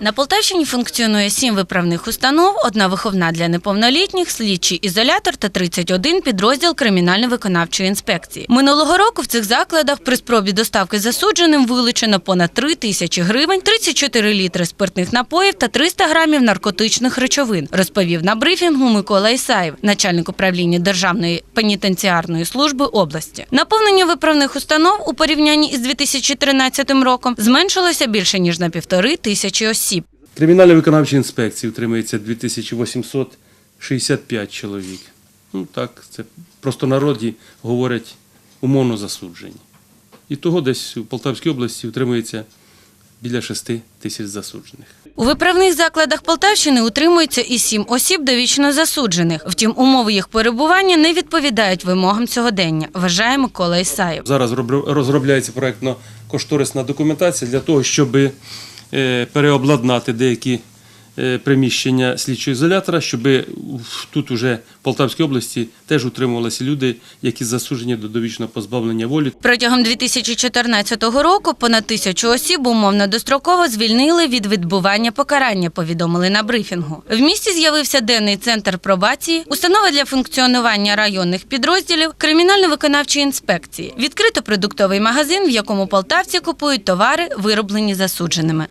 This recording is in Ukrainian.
На Полтавщині функціонує сім виправних установ, одна виховна для неповнолітніх, слідчий ізолятор та 31 підрозділ кримінально-виконавчої інспекції. Минулого року в цих закладах при спробі доставки засудженим вилучено понад 3 тисячі гривень, 34 літри спиртних напоїв та 300 грамів наркотичних речовин, розповів на брифінгу Микола Ісаєв, начальник управління Державної пенітенціарної служби області. Наповнення виправних установ у порівнянні із 2013 роком зменшилося більше ніж на півтори тисячі осіб. Кримінально-виконавчій інспекції утримується 2865 чоловік. Ну так, це просто народі говорять умовно засуджені. І того десь у Полтавській області утримується біля 6 тисяч засуджених. У виправних закладах Полтавщини утримується і сім осіб довічно засуджених. Втім, умови їх перебування не відповідають вимогам сьогодення, вважає Микола Ісаєв. Зараз розробляється проєктно-кошторисна документація для того, щоб е, переобладнати деякі е, приміщення слідчого ізолятора, щоб тут уже в Полтавській області теж утримувалися люди, які засуджені до довічного позбавлення волі. Протягом 2014 року понад тисячу осіб умовно достроково звільнили від відбування покарання, повідомили на брифінгу. В місті з'явився денний центр пробації, установа для функціонування районних підрозділів, кримінально-виконавчої інспекції, відкрито продуктовий магазин, в якому полтавці купують товари, вироблені засудженими.